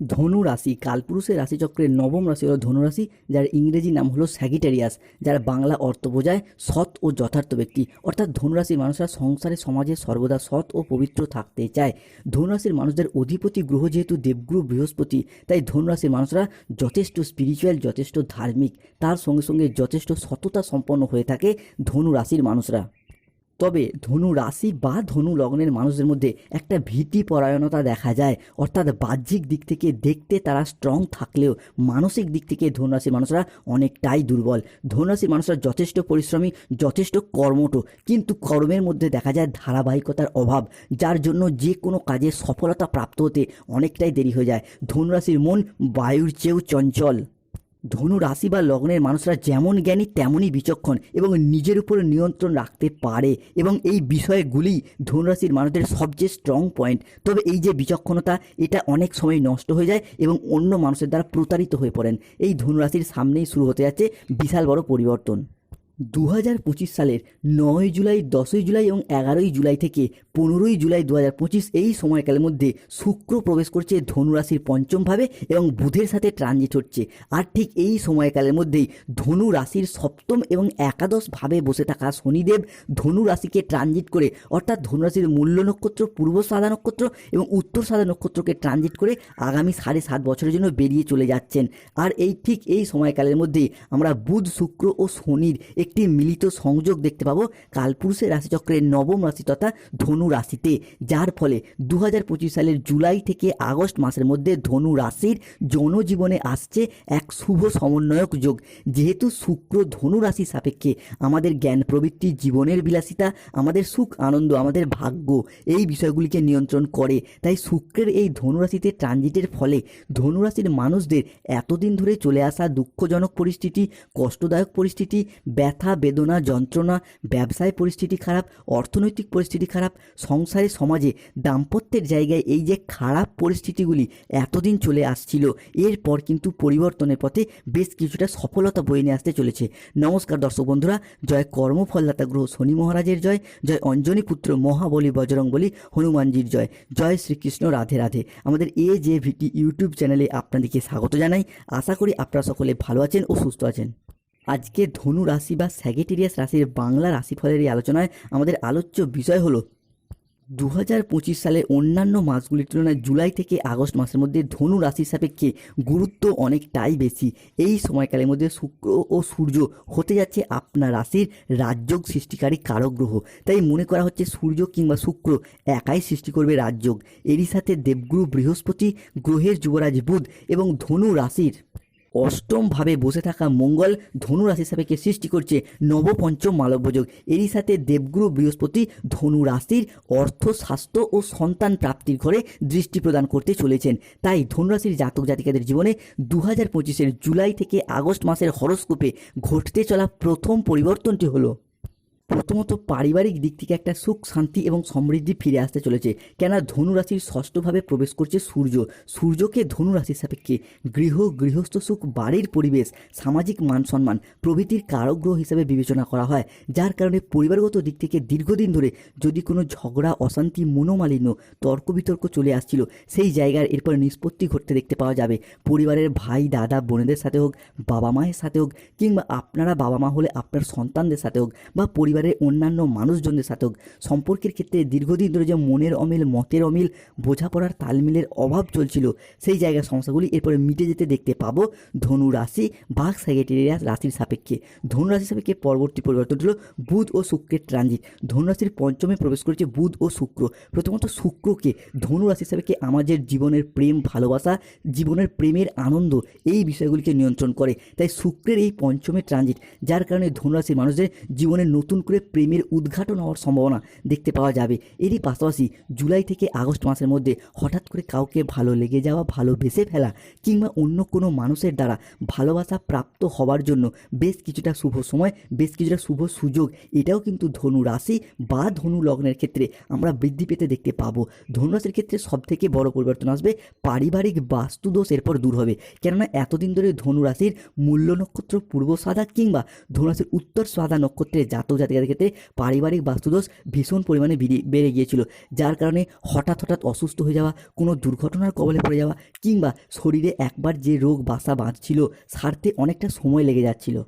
ধনু রাশি কালপুরুষের রাশিচক্রের নবম রাশি হলো ধনু রাশি যার ইংরেজি নাম হলো স্যাগিটেরিয়াস যার বাংলা অর্থ বোঝায় সৎ ও যথার্থ ব্যক্তি। অর্থাৎ ধনুরাশির মানুষরা সংসারে, সমাজে সর্বদা সৎ ও পবিত্র থাকতে চায়। ধনুরাশির মানুষদের অধিপতি গ্রহ যেহেতু দেবগ্রহ বৃহস্পতি, তাই ধনুরাশির মানুষরা যথেষ্ট স্পিরিচুয়াল যথেষ্ট ধার্মিক। তার সঙ্গে সঙ্গে যথেষ্ট সততা সম্পন্ন হয়ে থাকে ধনু রাশির মানুষরা। তবে ধনু রাশি বা ধনু লগ্নের মানুষদের মধ্যে একটা ভীতি পরায়ণতা দেখা যায়। অর্থাৎ বাহ্যিক দিক থেকে দেখতে তারা স্ট্রং থাকলেও মানসিক দিক থেকে ধনুরাশির মানুষরা অনেকটাই দুর্বল। ধনুরাশির মানুষরা যথেষ্ট পরিশ্রমী, যথেষ্ট কর্মঠ, কিন্তু কর্মের মধ্যে দেখা যায় ধারাবাহিকতার অভাব, যার জন্য যে কোনো কাজে সফলতা প্রাপ্ত হতে অনেকটাই দেরি হয়ে যায়। ধনুরাশির মন বায়ুর চেয়েও চঞ্চল। ধনু রাশি বা লগ্নের মানুষরা যেমন জ্ঞানী, তেমনই বিচক্ষণ এবং নিজের উপর নিয়ন্ত্রণ রাখতে পারে এবং এই বিষয়গুলি ধনুরাশির মানুষদের সবচেয়ে স্ট্রং পয়েন্ট তবে এই যে বিচক্ষণতা, এটা অনেক সময় নষ্ট হয়ে যায় এবং অন্য মানুষের দ্বারা প্রতারিত হয়ে পড়েন। এই ধনুরাশির সামনেই শুরু হতে যাচ্ছে বিশাল বড় পরিবর্তন। দু হাজার পঁচিশ সালের নয় জুলাই, দশই জুলাই এবং এগারোই জুলাই থেকে পনেরোই জুলাই দু হাজার পঁচিশ এই সময়কালের মধ্যে শুক্র প্রবেশ করছে ধনুরাশির পঞ্চম ভাবে এবং বুধের সাথে ট্রানজিট হচ্ছে। আর ঠিক এই সময়কালের মধ্যেই ধনু রাশির সপ্তম এবং একাদশ ভাবে বসে থাকা শনিদেব ধনু রাশিকে ট্রানজিট করে, অর্থাৎ ধনুরাশির মূল্য নক্ষত্র, পূর্ব সাদা নক্ষত্র এবং উত্তর সাদা নক্ষত্রকে ট্রানজিট করে আগামী সাড়ে সাত বছরের জন্য বেরিয়ে চলে যাচ্ছেন। আর এই ঠিক এই সময়কালের মধ্যেই আমরা বুধ, শুক্র ও শনির একটি মিলিত সংযোগ দেখতে পাবো কালপুরুষের রাশিচক্রের নবম রাশি তথা ধনু রাশিতে, যার ফলে দু হাজার পঁচিশ সালের জুলাই থেকে আগস্ট মাসের মধ্যে ধনু রাশির জনজীবনে আসছে এক শুভ সমন্বয়ক যোগ। যেহেতু শুক্র ধনু রাশি সাপেক্ষে আমাদের জ্ঞান প্রবৃত্তি, জীবনের বিলাসিতা, আমাদের সুখ, আনন্দ, আমাদের ভাগ্য এই বিষয়গুলিকে নিয়ন্ত্রণ করে। তাই শুক্রের এই ধনুরাশিতে ট্রানজিটের ফলে ধনুরাশির মানুষদের এতদিন ধরে চলে আসা দুঃখজনক পরিস্থিতি, কষ্টদায়ক পরিস্থিতি, ব্যথা বেদনা, যন্ত্রণা, ব্যবসায় পরিস্থিতি খারাপ, অর্থনৈতিক পরিস্থিতি খারাপ, সংসারে, সমাজে, দাম্পত্যের জায়গায় এই যে খারাপ পরিস্থিতিগুলি এতদিন চলে আসছিল, এরপর কিন্তু পরিবর্তনের পথে বেশ কিছুটা সফলতা বয়ে নিয়ে আসতে চলেছে। নমস্কার দর্শক বন্ধুরা, জয় কর্মফলদাতা গ্রহ শনি মহারাজের জয় জয় অঞ্জনী পুত্র মহাবলী বজরং বলি হনুমানজির জয় জয় শ্রীকৃষ্ণ রাধে রাধে। আমাদের এ যে ভিটি ইউটিউব চ্যানেলে আপনাদেরকে স্বাগত জানাই। আশা করি আপনারা সকলে ভালো আছেন ও সুস্থ আছেন। আজকে ধনু রাশি বা স্যাগেটেরিয়াস রাশির বাংলা রাশিফলের এই আলোচনায় আমাদের আলোচ্য বিষয় হলো দু হাজার পঁচিশ সালে অন্যান্য মাসগুলির তুলনায় জুলাই থেকে আগস্ট মাসের মধ্যে ধনু রাশির সাপেক্ষে গুরুত্ব অনেকটাই বেশি। এই সময়কালের মধ্যে শুক্র ও সূর্য হতে যাচ্ছে আপনার রাশির রাজযোগ সৃষ্টিকারী কারক গ্রহ। তাই মনে করা হচ্ছে সূর্য কিংবা শুক্র একাই সৃষ্টি করবে রাজযোগ। এরই সাথে দেবগুরু বৃহস্পতি, গ্রহের যুবরাজ বুধ এবং ধনু রাশির অষ্টম ভাবে বসে থাকা মঙ্গল ধনুরাশি রাশি সাপেক্ষে সৃষ্টি করছে নবপঞ্চম মালব্যযোগ। এরই সাথে দেবগুরু বৃহস্পতি ধনু রাশির অর্থ, স্বাস্থ্য ও সন্তান প্রাপ্তির ঘরে দৃষ্টি প্রদান করতে চলেছেন। তাই ধনুরাশির জাতক জাতিকাদের জীবনে দু হাজার জুলাই থেকে আগস্ট মাসের হরস্কোপে ঘটতে চলা প্রথম পরিবর্তনটি হলো। প্রথমত পারিবারিক দিক থেকে একটা সুখ, শান্তি এবং সমৃদ্ধি ফিরে আসতে চলেছে। কেননা ধনুরাশির ষষ্ঠভাবে প্রবেশ করছে সূর্য। সূর্যকে ধনুরাশির সাপেক্ষে গৃহ, গৃহস্থ সুখ, বাড়ির পরিবেশ, সামাজিক মান সম্মান, প্রভৃতির কারক গ্রহ হিসাবে বিবেচনা করা হয়। যার কারণে পরিবারগত দিক থেকে দীর্ঘদিন ধরে যদি কোনো ঝগড়া, অশান্তি, মনোমালিন্য তর্ক বিতর্ক চলে আসছিল, সেই জায়গার এরপর নিষ্পত্তি ঘটতে দেখতে পাওয়া যাবে। পরিবারের ভাই, দাদা, বোনেদের সাথে হোক বাবা মায়ের সাথে হোক, কিংবা আপনারা বাবা মা হলে আপনার সন্তানদের সাথে হোক, বা পরিবারের অন্যান্য মানুষজনদের সাথে হোক, সম্পর্কের ক্ষেত্রে দীর্ঘদিন ধরে যে মনের অমিল, মতের অমিল, বোঝাপড়ার তালমিলের অভাব চলছিল, সেই জায়গার সমস্যাগুলি এরপরে মিটে যেতে দেখতে পাবো ধনু রাশি বাঘ স্যাগেটেরিয়াস রাশির সাপেক্ষে। ধনু রাশির সাপেক্ষে পরবর্তী পরিবর্তন হলো বুধ ও শুক্রের ট্রানজিট ধনু রাশির পঞ্চমে প্রবেশ করেছে বুধ ও শুক্র। প্রথমত শুক্রকে ধনু রাশির সাপেক্ষে আমাদের জীবনের প্রেম, ভালোবাসা, জীবনের প্রেমের আনন্দ এই বিষয়গুলিকে নিয়ন্ত্রণ করে। তাই শুক্রের এই পঞ্চমের ট্রানজিট যার কারণে ধনুরাশির মানুষদের জীবনে নতুন করে প্রেমের উদ্ঘাটন হওয়ার সম্ভাবনা দেখতে পাওয়া যাবে। এরই পাশাপাশি জুলাই থেকে আগস্ট মাসের মধ্যে হঠাৎ করে কাউকে ভালো লেগে যাওয়া ভালোবেসে ফেলা কিংবা অন্য কোনো মানুষের দ্বারা ভালোবাসা প্রাপ্ত হওয়ার জন্য বেশ কিছুটা শুভ সময়, বেশ কিছুটা শুভ সুযোগ, এটাও কিন্তু ধনু রাশি বা ধনু লগ্নের ক্ষেত্রে আমরা বৃদ্ধি পেতে দেখতে পাবো। ধনু রাশির ক্ষেত্রে সব থেকে বড় পরিবর্তন আসবে পারিবারিক বাস্তুদোষ এরপর দূর হবে। কেননা এতদিন ধরে ধনু রাশির মূল্য নক্ষত্র পূর্ব সাদা কিংবা ধনু রাশির উত্তর সাদা নক্ষত্রের জাতক জায়গার ক্ষেত্রে পারিবারিক বাস্তুদোষ ভীষণ পরিমাণে বেড়ে- বেড়ে গিয়েছিল। যার কারণে হঠাৎ হঠাৎ অসুস্থ হয়ে যাওয়া, কোনো দুর্ঘটনার কবলে পড়ে যাওয়া কিংবা শরীরে একবার যে রোগ বাসা বাঁধছিল, সারতে অনেকটা সময় লেগে যাচ্ছিল।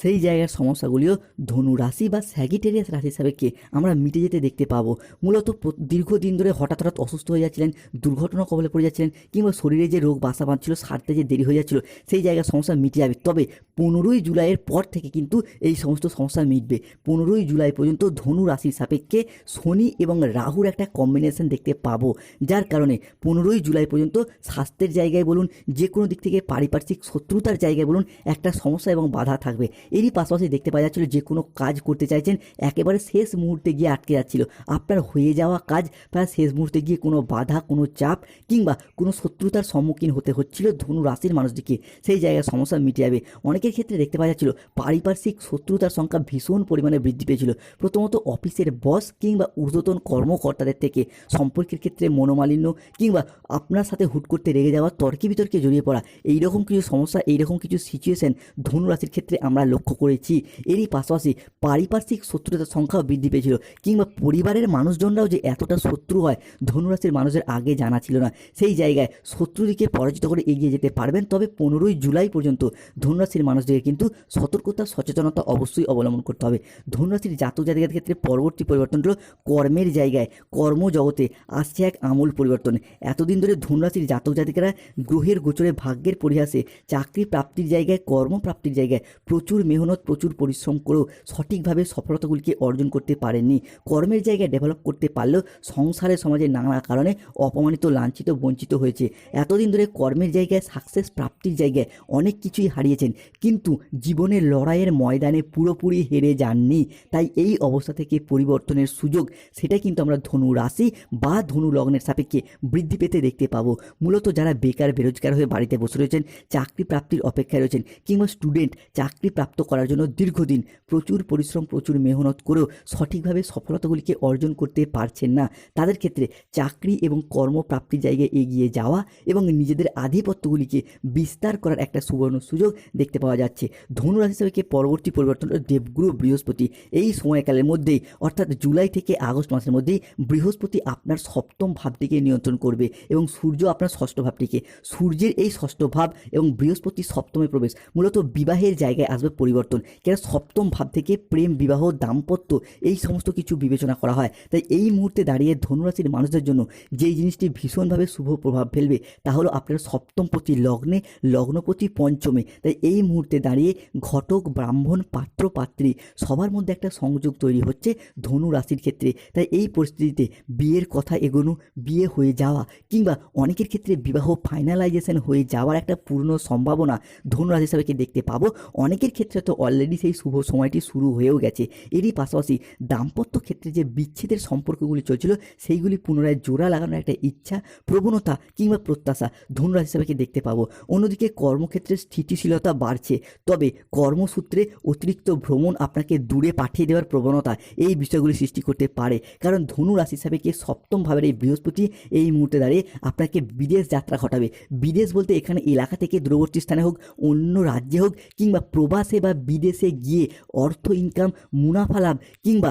সেই জায়গার সমস্যাগুলিও ধনু রাশি বা স্যাগিটেরিয়াস রাশি সাপেক্ষে আমরা মিটে যেতে দেখতে পাবো। মূলত দীর্ঘদিন ধরে হঠাৎ হঠাৎ অসুস্থ হয়ে যাচ্ছিলেন, দুর্ঘটনা কবলে পড়ে যাচ্ছিলেন কিংবা শরীরে যে রোগ বাসা বাঁধছিল, সারতে যে দেরি হয়ে যাচ্ছিল, সেই জায়গার সমস্যা মিটে যাবে। তবে পনেরোই জুলাইয়ের পর থেকে কিন্তু এই সমস্ত সমস্যা মিটবে। পনেরোই জুলাই পর্যন্ত ধনু রাশির সাপেক্ষে শনি এবং রাহুর একটা কম্বিনেশন দেখতে পাবো। যার কারণে পনেরোই জুলাই পর্যন্ত স্বাস্থ্যের জায়গায় বলুন, যে কোনো দিক থেকে পারিপার্শ্বিক শত্রুতার জায়গায় বলুন, একটা সমস্যা এবং বাধা থাকবে। এরই পাশাপাশি দেখতে পাওয়া যাচ্ছিল যে কোনো কাজ করতে চাইছেন, একেবারে শেষ মুহূর্তে গিয়ে আটকে যাচ্ছিল। আপনার হয়ে যাওয়া কাজ প্রায় শেষ মুহূর্তে গিয়ে কোনো বাধা, কোনো চাপ কিংবা কোনো শত্রুতার সম্মুখীন হতে হচ্ছিল ধনু রাশির মানুষটিকে। সেই জায়গায় সমস্যা মিটে যাবে। অনেকের ক্ষেত্রে দেখতে পাওয়া যাচ্ছিল পারিপার্শ্বিক শত্রুতার সংখ্যা ভীষণ পরিমাণে বৃদ্ধি পেয়েছিল। প্রথমত অফিসের বস কিংবা ঊর্ধ্বতন কর্মকর্তাদের থেকে। সম্পর্কের ক্ষেত্রে মনোমালিন্য কিংবা আপনার সাথে হুট করতে রেগে যাওয়া, তর্কে বিতর্কে জড়িয়ে পড়া। এইরকম কিছু সমস্যা, এইরকম কিছু সিচুয়েশন ধনুরাশির ক্ষেত্রে আমরা লক্ষ্য করেছি, এরই পাশাপাশি পারিপার্শ্বিক শত্রুতার সংখ্যাও বৃদ্ধি পেয়েছিল কিংবা পরিবারের মানুষজনরাও যে এতটা শত্রু হয়, ধনুরাশির মানুষের আগে জানা ছিল না। সেই জায়গায় শত্রুদিকে পরাজিত করে এগিয়ে যেতে পারবেন, তবে পনেরোই জুলাই পর্যন্ত ধনুরাশির মানুষদেরকে কিন্তু সতর্কতা, সচেতনতা অবশ্যই অবলম্বন করতে হবে। ধনুরাশির জাতক জাতিকার ক্ষেত্রে পরবর্তী পরিবর্তন হলো কর্মের জায়গায়, কর্মজগতে আসছে এক আমূল পরিবর্তন। এতদিন ধরে ধনুরাশির জাতক জাতিকারা গ্রহের গোচরে ভাগ্যের পরিহাসে চাকরি প্রাপ্তির জায়গায়, কর্মপ্রাপ্তির জায়গায় প্রচুর মেহনত, প্রচুর পরিশ্রম করেও সঠিকভাবে সফলতাগুলিকে অর্জন করতে পারেননি। কর্মের জায়গায় ডেভেলপ করতে পারলেও সংসারে, সমাজে নানা কারণে অপমানিত, লাঞ্ছিত, বঞ্চিত হয়েছে। এতদিন ধরে কর্মের জায়গায় সাকসেস প্রাপ্তির জায়গায় অনেক কিছুই হারিয়েছেন, কিন্তু জীবনের লড়াইয়ের ময়দানে পুরোপুরি হেরে যাননি। তাই এই অবস্থা থেকে পরিবর্তনের সুযোগ, সেটা কিন্তু আমরা ধনু রাশি বা ধনু লগ্নের সাপেক্ষে বৃদ্ধি পেতে দেখতে পাবো। মূলত যারা বেকার, বেরোজগার হয়ে বাড়িতে বসে রয়েছেন, চাকরি প্রাপ্তির অপেক্ষায় রয়েছেন কিংবা স্টুডেন্ট চাকরি প্রাপ্ত করার জন্য দীর্ঘদিন প্রচুর পরিশ্রম, প্রচুর মেহনত করেও সঠিকভাবে সফলতাগুলিকে অর্জন করতে পারছেন না। তাদের ক্ষেত্রে চাকরি এবং কর্মপ্রাপ্তির জায়গায় এগিয়ে যাওয়া এবং নিজেদের আধিপত্যগুলিকে বিস্তার করার একটা সুবর্ণ সুযোগ দেখতে পাওয়া যাচ্ছে। ধনুরাশি হিসাবে পরবর্তী পরিবর্তন দেবগুরু বৃহস্পতি। এই সময়কালের মধ্যেই, অর্থাৎ জুলাই থেকে আগস্ট মাসের মধ্যেই বৃহস্পতি আপনার সপ্তম ভাবটিকে নিয়ন্ত্রণ করবে এবং সূর্য আপনার ষষ্ঠ ভাবটিকে। সূর্যের এই ষষ্ঠ ভাব এবং বৃহস্পতি সপ্তমে প্রবেশ মূলত বিবাহের জায়গায় আসবে পরিবর্তন। কেন সপ্তম ভাব থেকে প্রেম, বিবাহ, দাম্পত্য এই সমস্ত কিছু বিবেচনা করা হয়। তাই এই মুহূর্তে দাঁড়িয়ে ধনুরাশির মানুষদের জন্য যেই জিনিসটি ভীষণভাবে শুভ প্রভাব ফেলবে তা হলো আপনার সপ্তমপতি লগ্নে লগ্নপতি পঞ্চমে। তাই এই মুহূর্তে দাঁড়িয়ে ঘটক, ব্রাহ্মণ, পাত্র, পাত্রী সবার মধ্যে একটা সংযোগ তৈরি হচ্ছে ধনু রাশির ক্ষেত্রে। তাই এই পরিস্থিতিতে বিয়ের কথা এগোনো, বিয়ে হয়ে যাওয়া কিংবা অনেকের ক্ষেত্রে বিবাহ ফাইনালাইজেশন হয়ে যাওয়ার একটা পূর্ণ সম্ভাবনা ধনু রাশি হিসাবে দেখতে পাবো? অনেকের ক্ষেত্রে তো অলরেডি সেই শুভ সময়টি শুরু হয়েও গেছে। এরই পাশাপাশি দাম্পত্য ক্ষেত্রে যে বিচ্ছেদের সম্পর্কগুলি চলছিল, সেইগুলি পুনরায় জোড়া লাগানোর একটা ইচ্ছা, প্রবণতা কিংবা প্রত্যাশা ধনুরাশি হিসাবে কি দেখতে পাবো? অন্যদিকে কর্মক্ষেত্রে স্থিতিশীলতা বাড়ছে, তবে কর্মসূত্রে অতিরিক্ত ভ্রমণ আপনাকে দূরে পাঠিয়ে দেওয়ার প্রবণতা এই বিষয়গুলি সৃষ্টি করতে পারে। কারণ ধনু রাশি হিসাবে কি সপ্তম ভাবের এই বৃহস্পতি এই মুহূর্তে দাঁড়িয়ে আপনাকে বিদেশ যাত্রা ঘটাবে। বিদেশ বলতে এখানে এলাকা থেকে দূরবর্তী স্থানে হোক, অন্য রাজ্যে হোক কিংবা প্রবাসে বা বিদেশে গিয়ে অর্থ ইনকাম মুনাফা লাভ কিংবা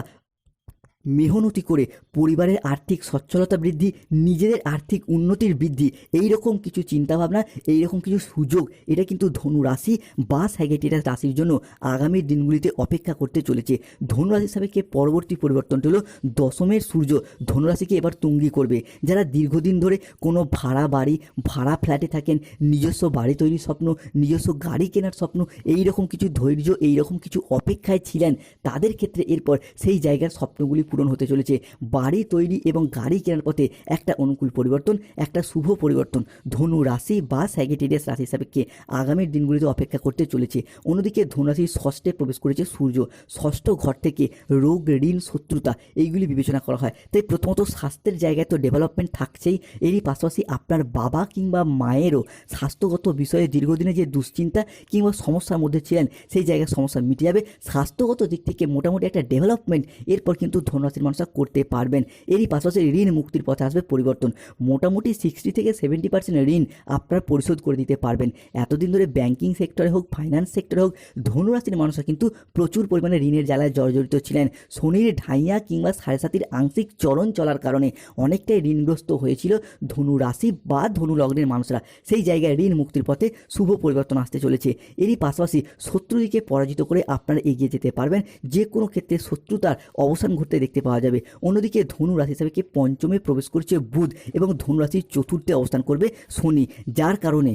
মেহনতি করে পরিবারের আর্থিক সচ্ছলতা বৃদ্ধি, নিজেদের আর্থিক উন্নতির বৃদ্ধি এই রকম কিছু চিন্তাভাবনা এই রকম কিছু সুযোগ, এটা কিন্তু ধনু রাশি বা স্যাগেটিরাস রাশির জন্য আগামী দিনগুলিতে অপেক্ষা করতে চলেছে। ধনু রাশি সাপেক্ষে পরবর্তী পরিবর্তনটি হলো দশমের সূর্য। ধনুরাশিকে এবার তুঙ্গি করবে। যারা দীর্ঘদিন ধরে কোনো ভাড়া বাড়ি, ভাড়া ফ্ল্যাটে থাকেন, নিজস্ব বাড়ি তৈরির স্বপ্ন, নিজস্ব গাড়ি কেনার স্বপ্ন এই রকম কিছু ধৈর্য এই রকম কিছু অপেক্ষায় ছিলেন, তাদের ক্ষেত্রে এরপর সেই জায়গার স্বপ্নগুলি পূরণ হতে চলেছে। বাড়ি তৈরি এবং গাড়ি কেনার পথে একটা অনুকূল পরিবর্তন, একটা শুভ পরিবর্তন। ধনু রাশি বা স্যাগেটেরিয়াস রাশি সাপেক্ষে আগামীর দিনগুলিতে অপেক্ষা করতে চলেছে। অন্যদিকে ধনুরাশির ষষ্ঠে প্রবেশ করেছে সূর্য। ষষ্ঠ ঘর থেকে রোগ, ঋণ, শত্রুতা, এইগুলি বিবেচনা করা হয়। তাই প্রথমত স্বাস্থ্যের জায়গায় তো ডেভেলপমেন্ট থাকছেই। এরই পাশাপাশি আপনার বাবা কিংবা মায়েরও স্বাস্থ্যগত বিষয়ে দীর্ঘদিনে যে দুশ্চিন্তা কিংবা সমস্যার মধ্যে ছিলেন, সেই জায়গায় সমস্যা মিটে যাবে। স্বাস্থ্যগত দিক থেকে মোটামুটি একটা ডেভেলপমেন্ট এরপর কিন্তু ধনু ধনুরাশির মানুষরা করতে পারবেন। এরই পাশাপাশি ঋণ মুক্তির পথে আসবে পরিবর্তন। মোটামুটি সিক্সটি থেকে সেভেন্টি পার্সেন্ট ঋণ আপনার পরিশোধ করে দিতে পারবেন। এতদিন ধরে ব্যাঙ্কিং সেক্টরে হোক ফাইন্যান্স সেক্টরে হোক, ধনুরাশির মানুষরা কিন্তু প্রচুর পরিমাণে ঋণের জ্বালায় জর্জরিত ছিলেন। শনির ঢাইয়া কিংবা সাড়ে সাতির আংশিক চরণ চলার কারণে অনেকটাই ঋণগ্রস্ত হয়েছিল ধনু রাশি বা ধনু লগ্নের মানুষরা। সেই জায়গায় ঋণ মুক্তির পথে শুভ পরিবর্তন আসতে চলেছে। এরই পাশাপাশি শত্রুদিকে পরাজিত করে আপনারা এগিয়ে যেতে পারবেন। যে কোনো ক্ষেত্রে শত্রুতার অবসান ঘটতে দেখতে পাওয়া যাবে। অন্যদিকে ধনু রাশি হিসাবে কে পঞ্চমে প্রবেশ করছে বুধ এবং ধনু রাশির চতুর্থে অবস্থান করবে শনি, যার কারণে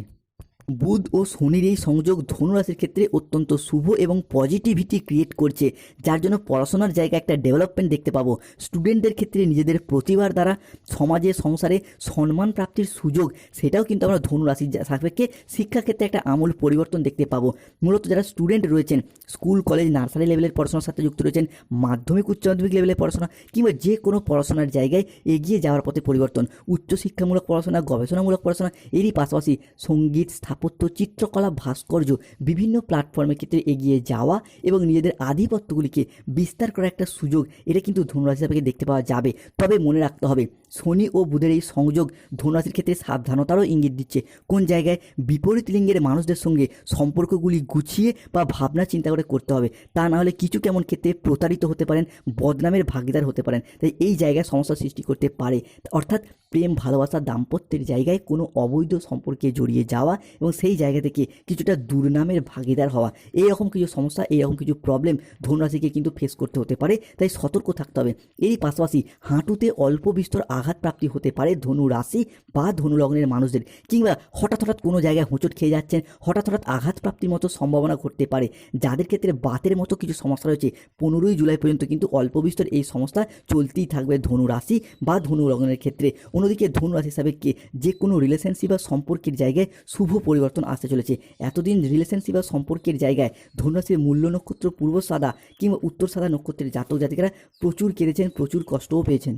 বুধ ও শনির এই সংযোগ ধনুরাশির ক্ষেত্রে অত্যন্ত শুভ এবং পজিটিভিটি ক্রিয়েট করছে, যার জন্য পড়াশোনার জায়গায় একটা ডেভেলপমেন্ট দেখতে পাবো। স্টুডেন্টদের ক্ষেত্রে নিজেদের প্রতিভার দ্বারা সমাজে, সংসারে সম্মান প্রাপ্তির সুযোগ, সেটাও কিন্তু আমরা ধনুরাশির সাপেক্ষে শিক্ষাক্ষেত্রে একটা আমূল পরিবর্তন দেখতে পাবো। মূলত যারা স্টুডেন্ট রয়েছেন স্কুল কলেজ নার্সারি লেভেলের পড়াশোনার সাথে যুক্ত রয়েছেন, মাধ্যমিক, উচ্চ মাধ্যমিক লেভেলের পড়াশোনা কিংবা যে কোনো পড়াশোনার জায়গায় এগিয়ে যাওয়ার পথে পরিবর্তন, উচ্চশিক্ষামূলক পড়াশোনা, গবেষণামূলক পড়াশোনা, এরই পাশাপাশি সংগীত স্থাপত্য, চিত্রকলা, ভাস্কর্য, বিভিন্ন প্ল্যাটফর্মের ক্ষেত্রে এগিয়ে যাওয়া এবং নিজেদের আধিপত্যগুলিকে বিস্তার করার একটা সুযোগ এটা কিন্তু ধনুরাশি হিসাবে দেখতে পাওয়া যাবে। তবে মনে রাখতে হবে, শনি ও বুধের এই সংযোগ ধনুরাশির ক্ষেত্রে সাবধানতারও ইঙ্গিত দিচ্ছে। কোন জায়গায় বিপরীত লিঙ্গের মানুষদের সঙ্গে সম্পর্কগুলি গুছিয়ে বা ভাবনা চিন্তা করে করতে হবে, তা না হলে কিছু কেমন ক্ষেত্রে প্রতারিত হতে পারেন, বদনামের ভাগিদার হতে পারেন। তাই এই জায়গায় সমস্যা সৃষ্টি করতে পারে। অর্থাৎ প্রেম, ভালোবাসা, দাম্পত্যের জায়গায় কোনো অবৈধ সম্পর্কে জড়িয়ে যাওয়া এবং সেই জায়গা থেকে কিছুটা দুর্নামের ভাগিদার হওয়া। এইরকম কিছু সমস্যা, এইরকম কিছু প্রবলেম ধনুরাশিকে কিন্তু ফেস করতে হতে পারে, তাই সতর্ক থাকতে হবে। এরই পাশাপাশি হাঁটুতে অল্প বিস্তর আঘাত প্রাপ্তি হতে পারে ধনু রাশি বা ধনু লগ্নের মানুষদের, কিংবা হঠাৎ হঠাৎ কোনো জায়গায় হোঁচট খেয়ে যাচ্ছেন, হঠাৎ হঠাৎ আঘাত প্রাপ্তির মতো সম্ভাবনা ঘটতে পারে। যাদের ক্ষেত্রে বাতের মতো কিছু সমস্যা রয়েছে, পনেরোই জুলাই পর্যন্ত কিন্তু অল্প বিস্তর এই সমস্যা চলতেই থাকবে ধনু রাশি বা ধনু লগ্নের ক্ষেত্রে। অন্যদিকে ধনু রাশি হিসাবে যে কোনো রিলেশনশিপ বা সম্পর্কের জায়গায় শুভ পরিবর্তন আসতে চলেছে। এতদিন রিলেশনশিপ বা সম্পর্কের জায়গায় ধনুরাশির মূল্য নক্ষত্র পূর্ব সাদা কিংবা উত্তর সাদা নক্ষত্রের জাতক জাতিকারা প্রচুর কেঁদেছেন, প্রচুর কষ্টও পেয়েছেন।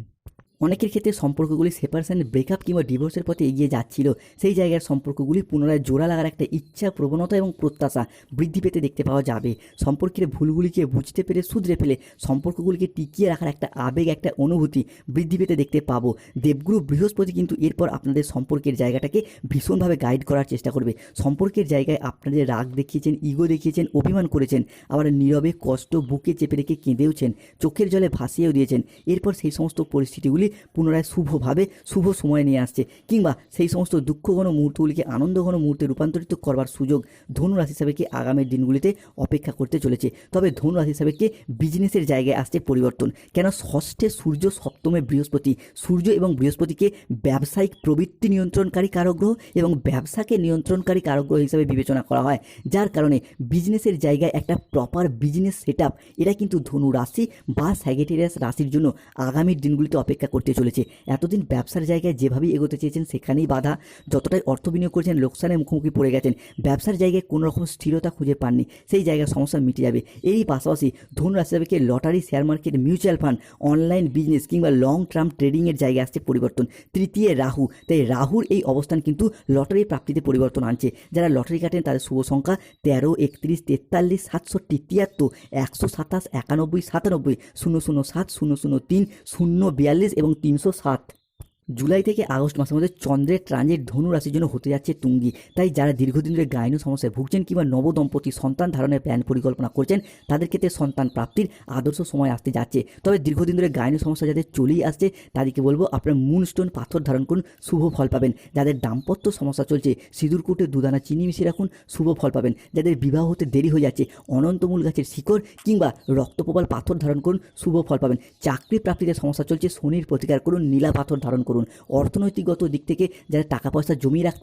অনেকের ক্ষেত্রে সম্পর্কগুলি সেপারেশন ব্রেকআপ কিংবা ডিভোর্সের পথে এগিয়ে যাচ্ছিল। সেই জায়গার সম্পর্কগুলি পুনরায় জোড়া লাগার একটা ইচ্ছা, প্রবণতা এবং প্রত্যাশা বৃদ্ধি পেতে দেখতে পাওয়া যাবে। সম্পর্কের ভুলগুলিকে বুঝতে পেরে শুধরে ফেলে সম্পর্কগুলিকে টিকিয়ে রাখার একটা আবেগ, একটা অনুভূতি বৃদ্ধি পেতে দেখতে পাবো। দেবগুরু বৃহস্পতি কিন্তু এরপর আপনাদের সম্পর্কের জায়গাটাকে ভীষণভাবে গাইড করার চেষ্টা করবে। সম্পর্কের জায়গায় আপনাদের রাগ দেখিয়েছেন ইগো দেখিয়েছেন, অভিমান করেছেন, আবার নীরবে কষ্ট বুকে চেপে রেখে কেঁদেওছেন, চোখের জলে ভাসিয়েও দিয়েছেন। এরপর সেই সমস্ত পরিস্থিতিগুলি পুনরায় শুভভাবে, শুভ সময় নিয়ে আসছে। কিংবা সেই সমস্ত দুঃখঘন মুহূর্তগুলিকে আনন্দঘন মুহূর্তে রূপান্তরিত করবার সুযোগ ধনুরাশি হিসাবে কি আগামী দিনগুলিতে অপেক্ষা করতে চলেছে। তবে ধনুরাশি হিসাবে কি বিজনেসের জায়গায় আসছে পরিবর্তন। কেন ষষ্ঠে সূর্য, সপ্তমে বৃহস্পতি। সূর্য এবং বৃহস্পতিকে ব্যবসায়িক প্রবৃত্তি নিয়ন্ত্রণকারী কারগ্রহ এবং ব্যবসাকে নিয়ন্ত্রণকারী কারগ্রহ হিসাবে বিবেচনা করা হয়। যার কারণে বিজনেসের জায়গায় একটা প্রপার বিজনেস সেট এটা কিন্তু ধনু রাশি বা স্যাগেটেরিয়াস রাশির জন্য আগামী দিনগুলিতে অপেক্ষা করতে চলেছে। এতদিন ব্যবসার জায়গায় যেভাবেই এগোতে চেয়েছেন, সেখানেই বাধা। যতটাই অর্থ বিনিয়োগ করেছেন, লোকসানের মুখোমুখি পড়ে গেছেন। ব্যবসার জায়গায় কোনো রকম স্থিরতা খুঁজে পাননি। সেই জায়গায় সমস্যা মিটে যাবে। এরই পাশাপাশি ধনু রাশি lottery, share market, mutual fund, online business কিংবা লং টার্ম ট্রেডিংয়ের জায়গায় আসছে পরিবর্তন। তৃতীয় রাহু। তাই রাহুর এই অবস্থান কিন্তু লটারি প্রাপ্তিতে পরিবর্তন আনছে। যারা লটারি কাটেন, তাদের শুভ সংখ্যা তেরো, একত্রিশ, তেতাল্লিশ, সাতষট্টি, তিয়াত্তর, একশো সাতাশ, একানব্বই, সাতানব্বই, শূন্য শূন্য সাত, শূন্য শূন্য তিন, শূন্য বিয়াল্লিশ এবং তিনশো সাত। জুলাই থেকে আগস্ট মাসের মধ্যে চন্দ্রের ট্রানজিট ধনু রাশির জন্য হতে যাচ্ছে তুঙ্গি। তাই যারা দীর্ঘদিন ধরে গাইনু সমস্যায় ভুগছেন কিংবা নবদম্পতি সন্তান ধারণের প্ল্যান পরিকল্পনা করছেন, তাদের ক্ষেত্রে সন্তান প্রাপ্তির আদর্শ সময় আসতে যাচ্ছে। তবে দীর্ঘদিন ধরে গাইনু সমস্যা যাদের চলেই আসছে, তাদেরকে বলব আপনার মুনস্টোন পাথর ধারণ করুন, শুভ ফল পাবেন। যাদের দাম্পত্য সমস্যা চলছে, সিঁদুর কুটে দুদানা চিনি মিশিয়ে রাখুন, শুভ ফল পাবেন। যাদের বিবাহ হতে দেরি হয়ে যাচ্ছে অনন্তমূল গাছের শিকড় কিংবা রক্তপ্রবাল পাথর ধারণ করুন, শুভ ফল পাবেন। চাকরি প্রাপ্তিতে সমস্যা চলছে, শনির প্রতিকার করুন, নীলা পাথর ধারণ করুন। অর্থনৈতিকগত দিক থেকে যারা টাকা পয়সা জমিয়ে রাখ